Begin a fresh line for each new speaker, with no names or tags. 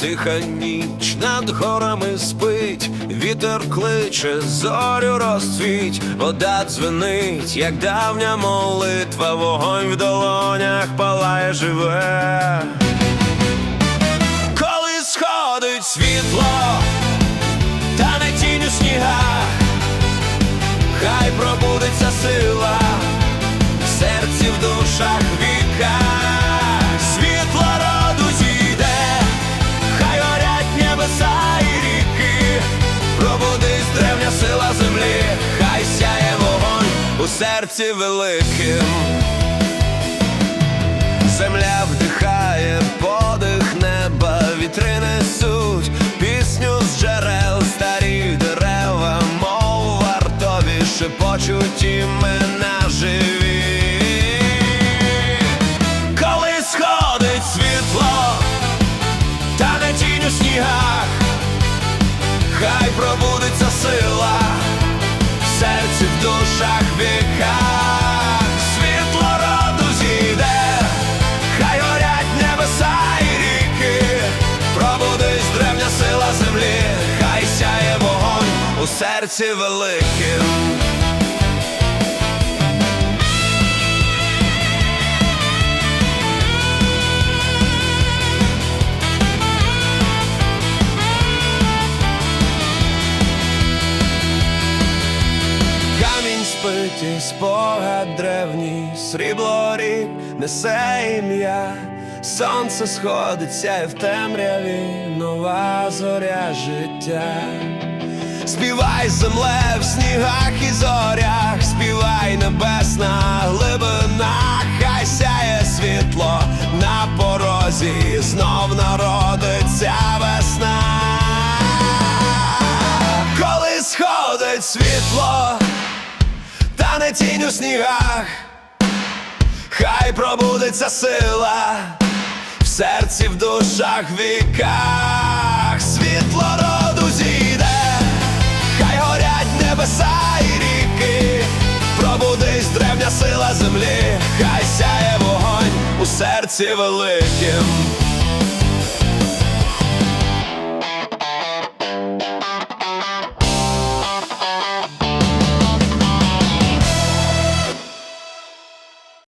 тиха ніч над горами спить, вітер кличе, зорю розцвіть, вода дзвенить, як давня молитва, вогонь в долонях палає живе. Коли сходить світло, та не тінь у снігах, хай пробудеться сила в серці, в душах, віка. Серці великим. Земля вдихає подих неба, вітри несуть пісню з джерел, старі дерева, мов вартові, шепочуть імена живі. Коли сходить світло, та не тінь у снігах, хай пробудеться сила серці, в душах, віках. Світло роду зійде, хай горять небеса і ріки, пробудись древня сила землі, хай сяє вогонь у серці великим. Камінь спить і спогад древній, срібло рік несе ім'я, сонце сходиться і в темряві. Нова зоря життя. Співай земле в снігах і зорях, співай небесна глибина, хай сяє світло на порозі, знов народиться весна. Коли сходить світло, та не тінь у снігах, хай пробудеться сила в серці, в душах, віках, світло роду зійде, хай горять небеса і ріки, пробудись древня сила землі, хай сяє вогонь у серці великим.